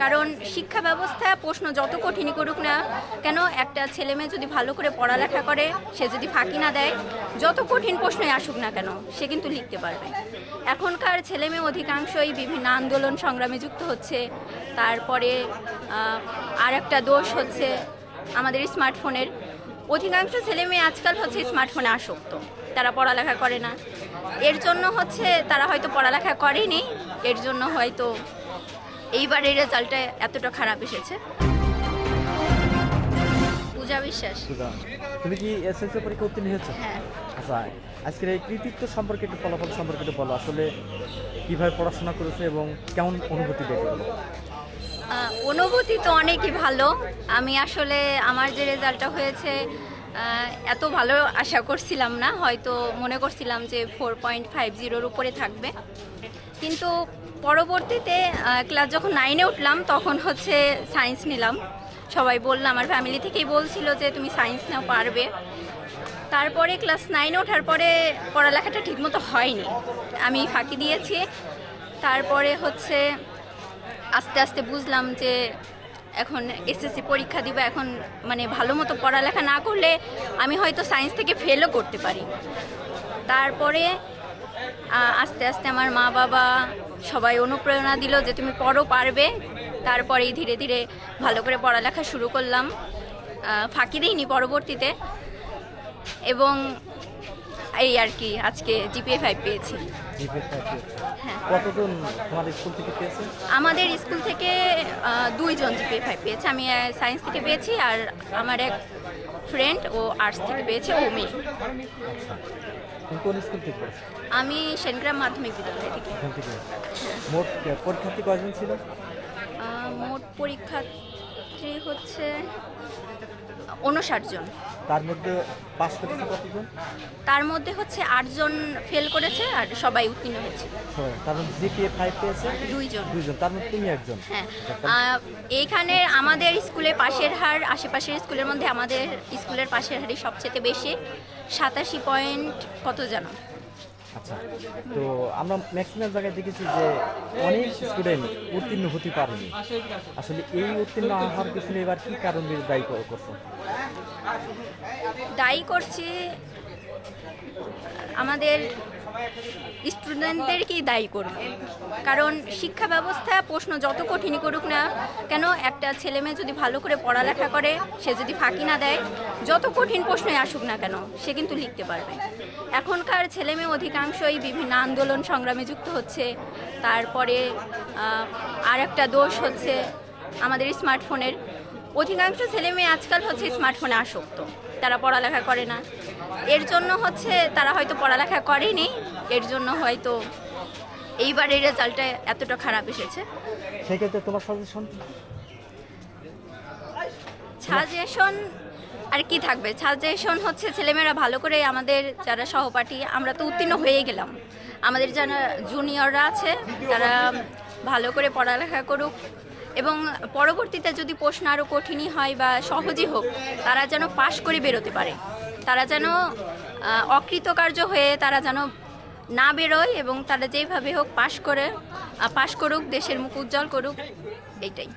কারণ শিক্ষা ব্যবস্থা প্রশ্ন যত কঠিনই করুক না কেন, একটা ছেলে মেয়ে যদি ভালো করে পড়ালেখা করে, সে যদি ফাঁকি না দেয়, যত কঠিন প্রশ্নই আসুক না কেন, সে কিন্তু লিখতে পারবে। এখনকার ছেলে মেয়ে অধিকাংশই বিভিন্ন আন্দোলন সংগ্রামে যুক্ত হচ্ছে, তারপরে আর একটা দোষ হচ্ছে আমাদের স্মার্টফোনের। অধিকাংশ ছেলে মেয়ে আজকাল হচ্ছে স্মার্টফোনে আসক্ত, তারা পড়ালেখা করে না। এর জন্য হচ্ছে তারা হয়তো পড়ালেখা করেনি, এর জন্য হয়তো এইবারের রেজাল্টটা এতটা খারাপ এসেছে। পূজা বিশ্বাস। তুমি কি এসএসসি পরীক্ষা উত্তীর্ণ হয়েছো? হ্যাঁ। আচ্ছা আজকের এই কৃতিত্ব সম্পর্কে একটু ফলাফল সম্পর্কে একটু বলো। আসলে কীভাবে পড়াশোনা করেছ এবং কেমন অনুভূতি দেখে অনুভূতি তো অনেকই ভালো। আমি আসলে আমার যে রেজাল্টটা হয়েছে এত ভালো আশা করছিলাম না। হয়তো মনে করছিলাম যে ফোর পয়েন্ট ফাইভ জিরোর উপরে থাকবে। কিন্তু পরবর্তীতে ক্লাস যখন নাইনে উঠলাম, তখন হচ্ছে সায়েন্স নিলাম। সবাই বলল, আমার ফ্যামিলি থেকেই বলছিল যে, তুমি সায়েন্স নাও, পারবে। তারপরে ক্লাস নাইনে ওঠার পরে পড়ালেখাটা ঠিকমতো হয়নি। আমি ফাঁকি দিয়েছি। তারপরে হচ্ছে আস্তে আস্তে বুঝলাম যে, এখন এসএসসি পরীক্ষা দিব, এখন মানে ভালো মতো পড়ালেখা না করলে আমি হয়তো সায়েন্স থেকে ফেলও করতে পারি। তারপরে আস্তে আস্তে আমার মা বাবা সবাই অনুপ্রেরণা দিল যে তুমি পড়ো পারবে। তারপরেই ধীরে ধীরে ভালো করে পড়ালেখা শুরু করলাম। ফাঁকি দিইনি পরবর্তীতে। এবং এই আর কি আজকে জিপিএ ফাইভ পেয়েছি? হ্যাঁ। আমাদের স্কুল থেকে দুইজন জিপিএ ফাইভ পেয়েছে। আমি সায়েন্স থেকে পেয়েছি আর আমার এক ফ্রেন্ড ও আর্টস থেকে পেয়েছে ও মেয়ে। আচ্ছা। কোন স্কুল থেকে পড়েছো? আমি সেনগ্রাম মাধ্যমিক বিদ্যালয় থেকে। এখান থেকে। মোট পরীক্ষার্থী কয়জন ছিল? আহ, মোট পরীক্ষার্থী হচ্ছে উনষাট জন। তার মধ্যে পাস করেছে কতজন? তার মধ্যে হচ্ছে আটজন ফেল করেছে আর সবাই উত্তীর্ণ হয়েছে। সবাই। তার মধ্যে জিপিএ ফাইভ পেয়েছে? দুইজন। দুইজন। তার মধ্যে তুমি একজন। হ্যাঁ। আহ, এইখানে আমাদের স্কুলে পাশের হার আশেপাশের স্কুলের মধ্যে আমাদের স্কুলের পাশের হারই সবচেয়ে বেশি। সাতাশি পয়েন্ট কত যেন। আচ্ছা তো আমরা ম্যাক্সিমাম জায়গায় দেখেছি যে অনেক স্টুডেন্ট উত্তীর্ণ হতে পারেনি। আসলে এই উত্তীর্ণ হওয়ার পিছনে এবার কী কারণ দায়ী কর- করছ? দায়ী করছি আমাদের স্টুডেন্টদেরকেই দায়ী করব। কারণ শিক্ষা ব্যবস্থা প্রশ্ন যত কঠিনই করুক না কেন, একটা ছেলে মেয়ে যদি ভালো করে পড়ালেখা করে, সে যদি ফাঁকি না দেয়, যত কঠিন প্রশ্নই আসুক না কেন, সে কিন্তু লিখতে পারবে। এখনকার ছেলে মেয়ে অধিকাংশই বিভিন্ন আন্দোলন সংগ্রামে যুক্ত হচ্ছে। তারপরে আর একটা দোষ হচ্ছে আমাদের স্মার্টফোনের। অধিকাংশ ছেলে মেয়ে আজকাল হচ্ছে স্মার্টফোনে আসক্ত। তারা পড়ালেখা করে না। এর জন্য হচ্ছে তারা হয়তো পড়ালেখা করেনি। এর জন্য হয়তো এইবারের রেজাল্টটা এতটা খারাপ এসেছে। সেক্ষেত্রে তোমার সাজেশন সাজেশন আর কি থাকবে? সাজেশন হচ্ছে ছেলেমেয়েরা ভালো করে আমাদের যারা সহপাঠী আমরা তো উত্তীর্ণ হয়ে গেলাম। আমাদের যারা জুনিয়ররা আছে তারা ভালো করে পড়ালেখা করুক। এবং পরবর্তীতে যদি প্রশ্ন আরও কঠিনই হয় বা সহজই হোক, তারা যেন পাশ করে বেরোতে পারে। তারা যেন অকৃতকার্য হয়ে তারা যেন না বেরোয় এবং তারা যেইভাবে হোক পাশ করে পাশ করুক, দেশের মুখ উজ্জ্বল করুক, এইটাই।